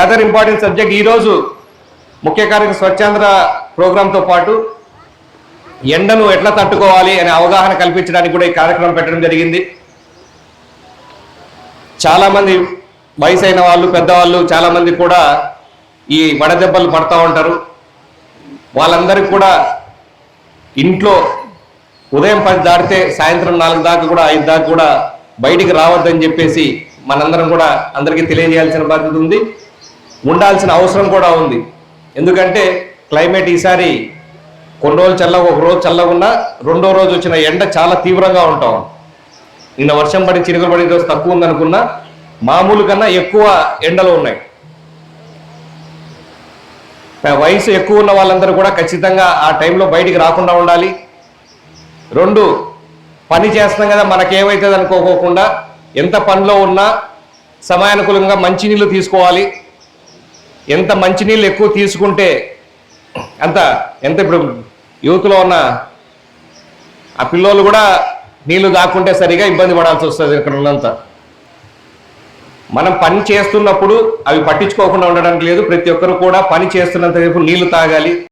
Other important subject ఈరోజు ముఖ్య కార్యక్రమ స్వచ్ఛాంధ్ర ప్రోగ్రాంతో పాటు ఎండను ఎట్లా తట్టుకోవాలి అనే అవగాహన కల్పించడానికి కూడా ఈ కార్యక్రమం పెట్టడం జరిగింది. చాలామంది వయసు అయిన వాళ్ళు పెద్దవాళ్ళు చాలామంది కూడా ఈ వడదెబ్బలు పడతా ఉంటారు. వాళ్ళందరికీ కూడా ఇంట్లో ఉదయం పది దాటితే సాయంత్రం నాలుగు దాకా కూడా ఐదు దాకా కూడా బయటికి రావద్దని చెప్పేసి మనందరం కూడా అందరికీ తెలియజేయాల్సిన బాధ్యత ఉంది. ఉండాల్సిన అవసరం కూడా ఉంది. ఎందుకంటే క్లైమేట్ ఈసారి కొన్ని రోజులు చల్లగా ఒక రోజు చల్లగున్నా రెండో రోజు వచ్చిన ఎండ చాలా తీవ్రంగా ఉంటాం. నిన్న వర్షం పడి చినుకులు పడిన రోజు తక్కువ ఉందనుకున్నా మామూలు కన్నా ఎక్కువ ఎండలు ఉన్నాయి. వయసు ఎక్కువ ఉన్న వాళ్ళందరూ కూడా ఖచ్చితంగా ఆ టైంలో బయటికి రాకుండా ఉండాలి. రెండు పని చేస్తున్నాం కదా మనకేమవుతుంది అనుకోకోకుండా ఎంత పనిలో ఉన్నా సమయానుకూలంగా మంచినీళ్ళు తీసుకోవాలి. ఎంత మంచినీళ్ళు ఎక్కువ తీసుకుంటే అంత ఎంత ఇప్పుడు యూత్లో ఉన్న ఆ పిల్లోళ్ళు కూడా నీళ్ళు దాక్కుంటే సరిగా ఇబ్బంది పడాల్సి వస్తుంది ఇక్కడ ఉన్నంత. మనం పని చేస్తున్నప్పుడు అవి పట్టించుకోకుండా ఉండడానికి లేదు. ప్రతి ఒక్కరు కూడా పని చేస్తున్నంత సేపు నీళ్ళు తాగాలి.